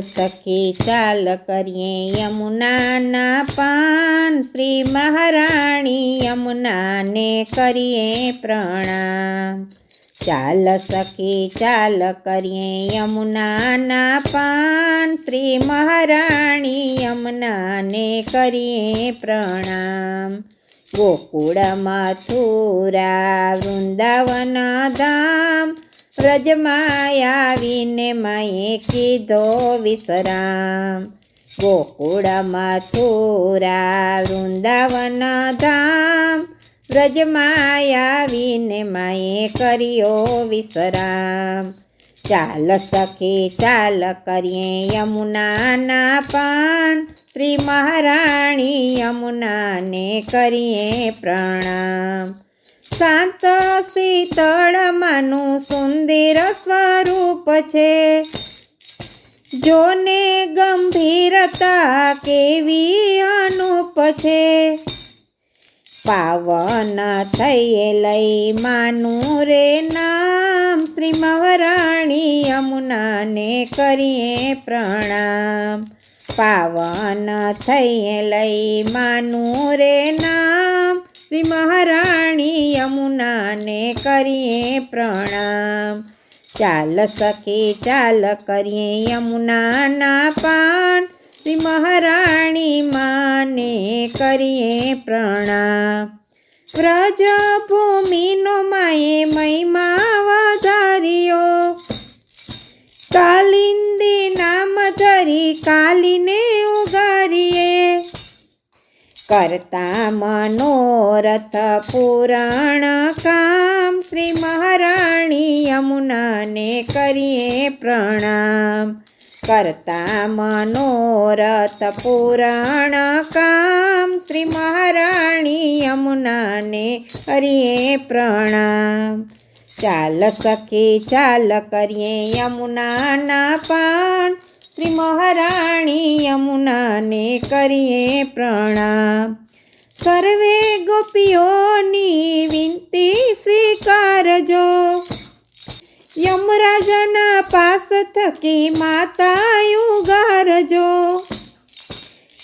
સખી, ચાલ કરીએ યમુનાના પાન. શ્રી મહારાણી યમુનાને કરીએ પ્રણામ. ચાલ સખી, ચાલ કરીએ યમુનાના પાન. શ્રી મહારાણી યમુનાને કરીએ પ્રણામ. ગોકુળ મથુરા વૃંદાવન ધામ. વ્રજમાં આવીને માએ કીધો વિશ્રામ. ગોકુળ મથુરા વૃંદાવન ધામ. વ્રજમાં આવીને માએ કર્યો વિશ્રામ. ચાલ સખી, ચાલ કરીએ યમુનાના પાન. શ્રી મહારાણી યમુનાને કરીએ પ્રણામ. શાંત શીતળમાંનું સુંદર સ્વરૂપ છે. જોને ગંભીરતા કેવી અનુપ છે. પાવન થઈએ લઈ માનું રે નામ શ્રી મહારાણી યમુનાને કરીએ પ્રણામ. પાવન થઈએ લઈ માનું રે નામ શ્રી મહારાણી યમુનાને કરીએ પ્રણામ. ચાલ સખી, ચાલ કરીએ યમુનાના પાન. શ્રી મહારાણી માને કરીએ પ્રણામ. વ્રજ ભૂમિનો માએ મહિમા વધાર્યો. કાલિંદી નામ ધરી કાલીને કરતા મનોરથ પુરાણ કામ. શ્રી મહારાણી યમુનાને કરીએ પ્રણામ. કરતા મનોરથ પુરાણ કામ. શ્રી મહારાણી યમુનાને કરીએ પ્રણામ. ચાલ સખી, ચાલ કરીએ યમુનાના પાન. શ્રી મહારાણી કરીએ પ્રણામ. સર્વે ગોપીઓની વિનંતી સ્વીકારજો. યમરાજના પાસ થકી માતા ઉગારજો.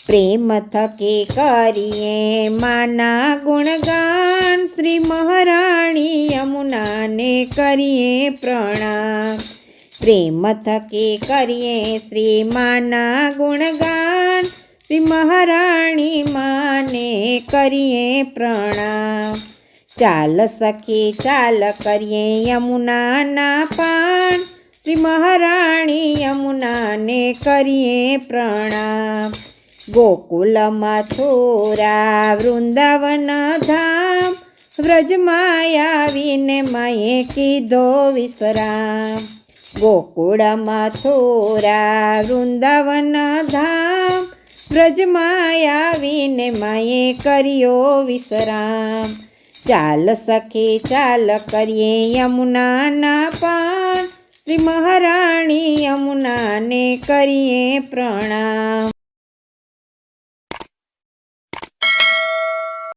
પ્રેમ થકી કરીએ માના ગુણગાન શ્રી મહારાણી યમુનાને કરીએ પ્રણામ. પ્રેમ થકી કરીએ શ્રી માના ગુણગાન શ્રી મહારાણી માને કરીએ પ્રણામ. ચાલ સખી, ચાલ કરીએ યમુનાના પાન. શ્રી મહારાણી યમુનાને કરીએ પ્રણામ. ગોકુલ મથુરા વૃંદાવન ધામ. વ્રજમાં આવીને માએ કીધો વિશ્રામ. ગોકુળ મથુરા વૃંદાવન ધામ. વ્રજમાં આવીને માએ કર્યો વિશ્રામ. ચાલ સખી, ચાલ કરીએ યમુનાના પાન. શ્રી મહારાણી યમુનાને કરીએ પ્રણામ.